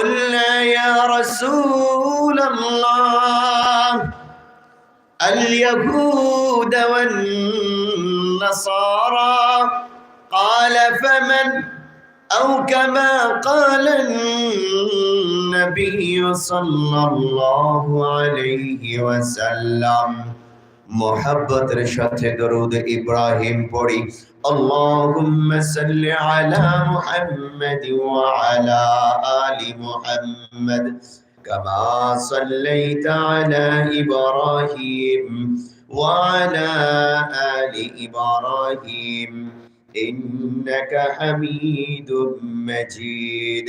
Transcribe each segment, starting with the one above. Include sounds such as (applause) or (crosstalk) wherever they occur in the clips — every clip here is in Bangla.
قلنا يا رسول الله اليهود والنصارى قال فمن؟ أو كما قال النبي صلى الله عليه وسلم. محبت رشاد درود إبراهيم بوري اللهم صل على محمد وعلى آل محمد كما صليت على إبراهيم وعلى آل إبراهيم إنك حميد مجيد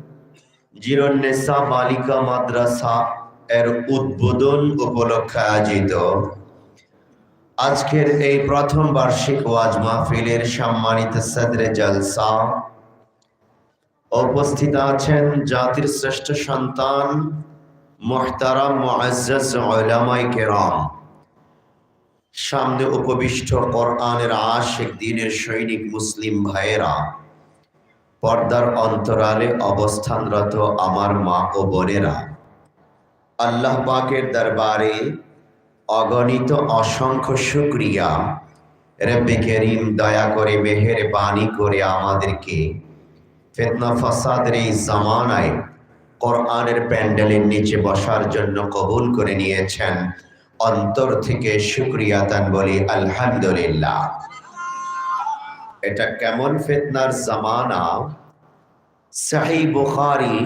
জিরন্নেসা বালিকা মাদ্রাসা এর উদ্বোধন উপলক্ষে আয়োজিত। আজকের এই প্রথম বার্ষিক ওয়াজ মাহফিলের সম্মানিত সদরে জলসা। উপস্থিত আছেন জাতির শ্রেষ্ঠ সন্তান, মোহতারাম মুআজ্জাজ উলামায়ে কেরাম। সামনে উপবিষ্ট কোরআনের আশিক দিনের সৈনিক মুসলিম ভাইয়েরা পর্দার অন্তরালে অবস্থানরত আমার মা ও বোনেরা, আল্লাহ পাকের দরবারে অগণিত অসংখ্য শুক্রিয়া। রব্বে করিম, দয়া করে মেহের বাণী করে আমাদেরকে ফেতনা ফাসাদের এই জামানায় কোরআনের প্যান্ডেলের নিচে বসার জন্য কবুল করে নিয়েছেন। অন্তর থেকে শুক্রিয়া তান বলি, আলহামদুলিল্লাহ। এটা কেমন ফেতনার জামানা সাহি বুখারি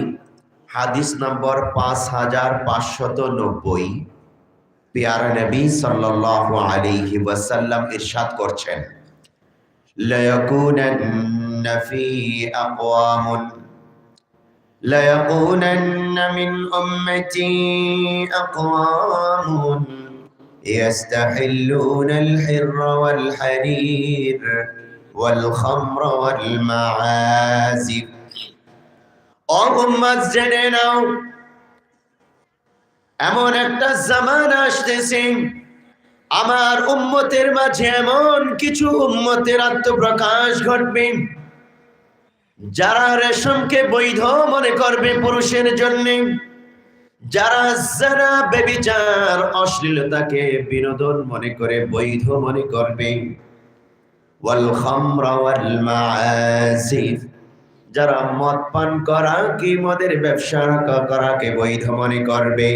হাদিস নম্বর পাঁচ হাজার পাঁচশত নব্বই পিয়ারা নবী সাল্লাল্লাহু আলাইহি ওয়াসাল্লাম ইরশাদ করছেন ليكونن في أقوام ليكونن من أمتي أقوام يستحلون الحر والحرير والخمر والمعازف অগম্মাত জেনে নাও এমন একটা জামান আসতেছে আমার উম্মতের মাঝে এমন কিছু উম্মতের আত্মপ্রকাশ ঘটবে যারা রেশমকে বৈধ মনে করবে পুরুষের জন্য যারা যারা বেবিচার অশ্লীলতাকে বিনোদন মনে করে বৈধ মনে করবে যারা মদ পান করা কি মদের ব্যবসা করাকে বৈধ মনে করবে?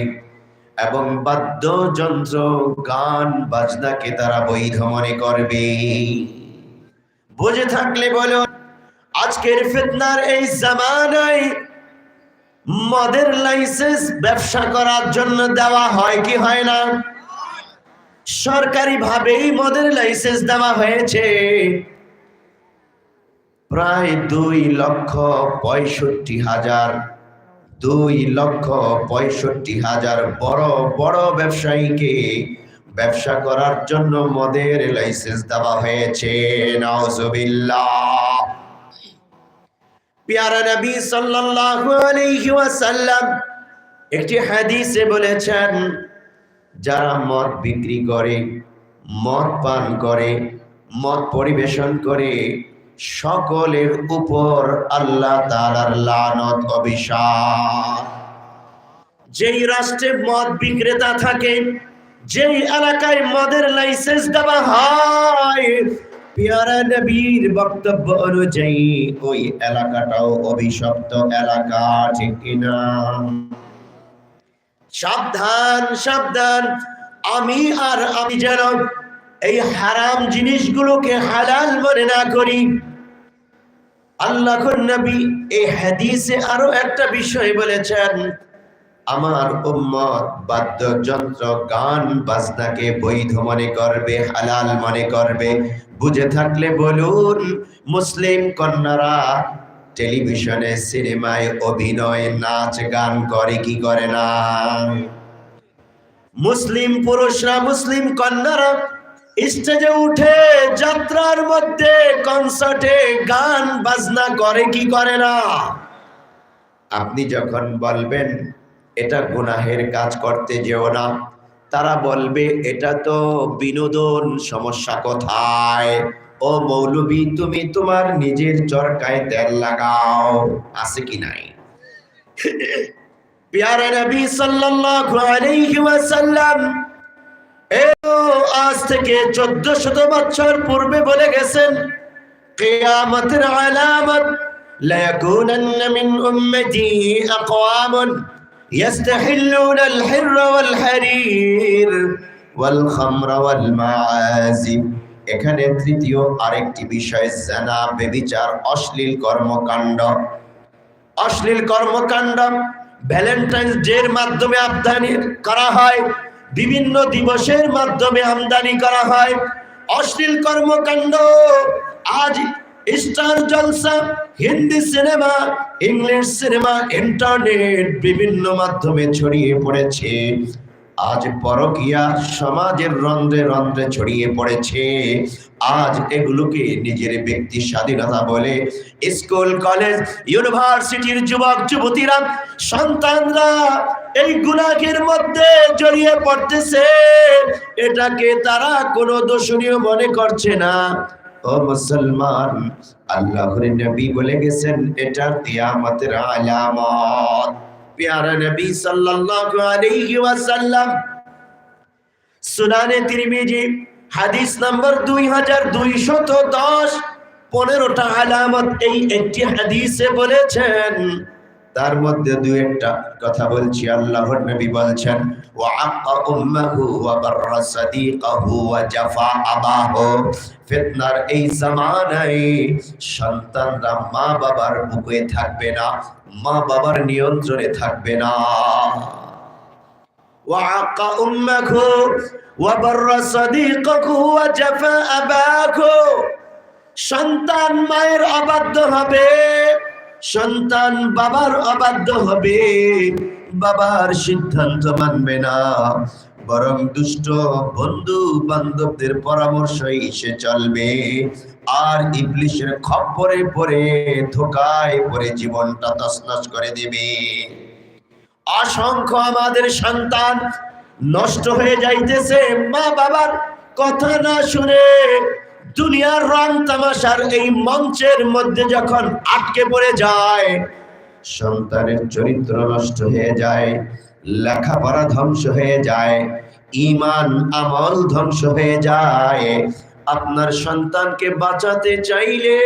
এবং বাদ্যযন্ত্র, গান, বাজনাকে তারা বৈধ মনে করবে। বুঝে থাকলে বলো আজকের ফিতনার এই জামানায় মদের লাইসেন্স ব্যবসা করার জন্য দেওয়া হয় কি হয় না? সরকারি ভাবেই মদের লাইসেন্স দেওয়া হয়েছে। প্রায় দুই লক্ষ পঁয়ষট্টি হাজার, দুই লক্ষ পঁয়ষট্টি হাজার বড় বড় ব্যবসায়ীকে ব্যবসা করার জন্য মদের লাইসেন্স দেওয়া হয়েছে। পিয়ারা নবী সাল্লাল্লাহু আলাইহি ওয়াসাল্লাম একটি হাদিসে বলেছেন যারা মদ বিক্রি করে, মদ পান করে, মদ পরিবেশন করে, সকলের উপর আল্লাহ তাআলার লানত, অভিশাপ। যেই রাষ্ট্রে মদ বিক্রেতা থাকে, যেই এলাকায় মদের লাইসেন্স দেওয়া হয়, পিয়ারা নবীর বক্তব্য অনুযায়ী ওই এলাকাটাও অভিশপ্ত এলাকা, ঠিক কিনা? সাবধান সাবধান। আমি আর আমি যেন এই হারাম জিনিসগুলোকে হালাল মনে না করি। আল্লাহ নবী এই হাদিসে আরও একটা বিষয় বলেছেন, আমার উম্মত বাদ্যযন্ত্র, গান বাজনাকে বৈধ মনে করবে, হালাল মনে করবে। বুঝে থাকলে বলুন, মুসলিম কন্যারা টেলিভিশনে, সিনেমায় অভিনয়, নাচ, গান করে, কি করে না? মুসলিম পুরুষরা, মুসলিম কন্যারা, স্টেজে উঠে যাত্রার মধ্যে কনসার্টে গান, বাজনা করে, কি করে না? আপনি যখন বলবেন, এটা গুনাহের কাজ করতে যেও না, তারা বলবে, এটা তো বিনোদন, সমস্যা কোথায়? ও মৌলবী তুমি তোমার নিজের চরকায় তেল লাগাও আছে কি নাই (laughs) প্যারে নবী সাল্লাল্লাহু আলাইহি ওয়াসাল্লাম এ তো আজ থেকে 1400 বছর পূর্বে বলে গেছেন কিয়ামতের আলামত لا يكونن من أمتي أقوام يستحلون الحر والحرير والخمر والمعازف এখানে তৃতীয় আরেকটি বিষয় জানা বেবিচার, অশ্লীল কর্মকাণ্ড। অশ্লীল কর্মকাণ্ড ভ্যালেন্টাইন্স ডের মাধ্যমে আমদানি করা হয়, বিভিন্ন দিবসের মাধ্যমে আমদানি করা হয়। অশ্লীল কর্মকাণ্ড, আজ Star Jalsha Hindi cinema English cinema internet বিভিন্ন মাধ্যমে ছড়িয়ে পড়েছে। আজ পরকিয়া সমাজের রন্ধ্রে রন্ধ্রে ছড়িয়ে পড়েছে। আজ এগুলোকে নিজের ব্যক্তি স্বাধীনতা বলে স্কুল, কলেজ, ইউনিভার্সিটির যুবক, যুবতীরা, সন্তানরা এই গুনাহের মধ্যে জড়িয়ে পড়তেছে। এটাকে তারা কোনো দোষণীয় মনে করছে না। ও মুসলমান, আল্লাহর নবী বলে গেছেন এটা কিয়ামতের আলামত। প্যারা নবী সাল্লাল্লাহু আলাইহি ওয়াসাল্লাম। সুনানে তিরমিজি, হাদিস নাম্বার 2210 পনেরোটা আলামত এই একটি হাদিসে বলেছেন তার মধ্যে দু একটা কথা বলছি। আল্লাহর নবী বলছেন ফিতনার এই জামানায় সন্তানরা মা বাবার বুকে থাকবে না মা বাবার নিয়ন্ত্রণে থাকবে না। ওয়া বাররা সাদিকাহু ওয়া জাফা আবাহু। সন্তান মায়ের অবাধ্য হবে। সন্তান বাবার অবাধ্য হবে, বাবার সিদ্ধান্ত মানবে না। বরং দুষ্ট বন্ধু বান্ধবদের পরামর্শ সে চলবে। আর ইবলিশের খপ্পরে পড়ে, ধোকায় পড়ে জীবনটা তছনছ করে দেবে। অসংখ্য আমাদের সন্তান নষ্ট হয়ে যাইতেছে মা বাবার কথা না শুনে দুনিয়ার রং তামাশার এই মঞ্চের মধ্যে যখন আটকে পড়ে যায়, সন্তানের চরিত্র নষ্ট হয়ে যায়, লেখাপড়া ধ্বংস হয়ে যায় ইমান আমল ধ্বংস হয়ে যায়, আপনার সন্তানকে বাঁচাতে চাইলে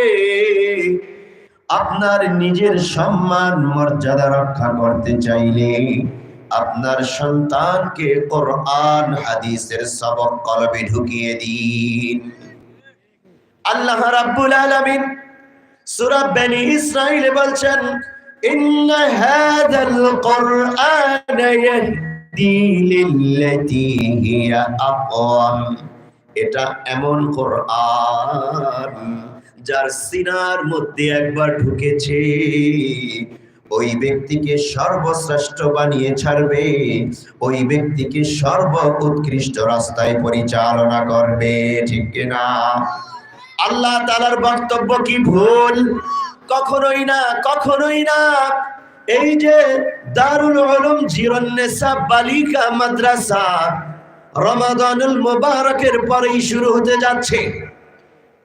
আপনার নিজের সম্মান, মর্যাদা রক্ষা করতে চাইলে আপনার সন্তানকে কোরআন, হাদিসের সবক কলবে ঢুকিয়ে দিন। আল্লাহ রাব্বুল আলামিন সূরা বনি ইসরাইল বলছেন, ইন্ন হাযাল কুরআন ইয়াহদি লিল্লাতী হিয়া আকওয়াম এটা এমন কোরআন যার সিনার মধ্যে একবার ঢুকেছে, ওই ব্যক্তিকে সর্বশ্রেষ্ঠ বানিয়ে ছাড়বে, ওই ব্যক্তিকে সর্ব উৎকৃষ্ট রাস্তায় পরিচালনা করবে, ঠিক কিনা? আল্লাহ তালার বক্তব্য কি ভুল? কখনোই না কখনোই না। এই যে দারুল উলুম জিরন্নেসা বালিকা মাদ্রাসা রমাদানুল মোবারকের পরেই শুরু হতে যাচ্ছে।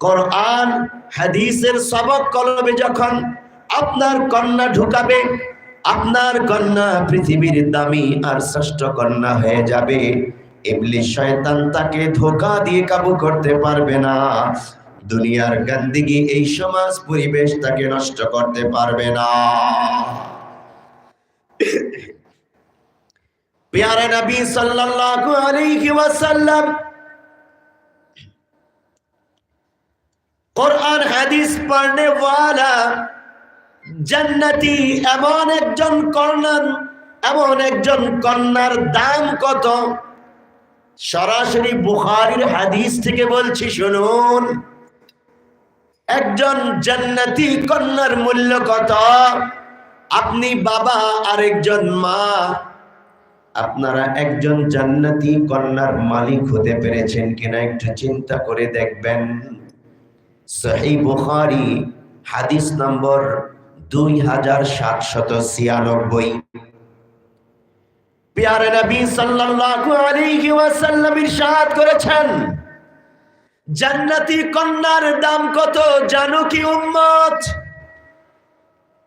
কোরআন, হাদিসের সবক কলমে যখন আপনার কন্যা ঢুকাবে, আপনার কন্যা পৃথিবীর দামি আর শ্রেষ্ঠ কন্যা হয়ে যাবে। ইবলিশ শয়তান তাকে ধোকা দিয়ে কাবু করতে পারবে না। দুনিয়ার গান্দিগি এই সমাজ পরিবেশ তাকে নষ্ট করতে পারবে না। পেয়ারা নবী সাল্লাল্লাহু আলাইহি ওয়াসাল্লাম কোরআন, হাদিস পড়নে ওয়ালা জান্নতি এমন একজন কর্ণন এমন একজন কন্যার দাম কত? সরাসরি বুখারির হাদিস থেকে বলছি, শুনুন। একজন জান্নাতি কন্যার মূল্য কত? আপনি বাবা, আরেকজন মা। আপনারা একজন জান্নাতি কন্যার মালিক হতে পেরেছেন কিনা একটু চিন্তা করে দেখবেন। সহি বুখারি, হাদিস নম্বর দুই হাজার সাতশত ছিয়ানব্বই। পিয়ারে নবী সাল্লাল্লাহু আলাইহি ওয়াসাল্লাম ইরশাদ করেছেন। জান্নাতি কন্যার দাম কত জানো কি উম্মত?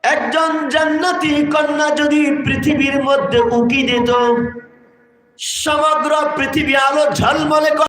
একজন জান্নাতি কন্যা যদি পৃথিবীর মধ্যে উকি দিত, সমগ্র পৃথিবী আলো ঝলমলে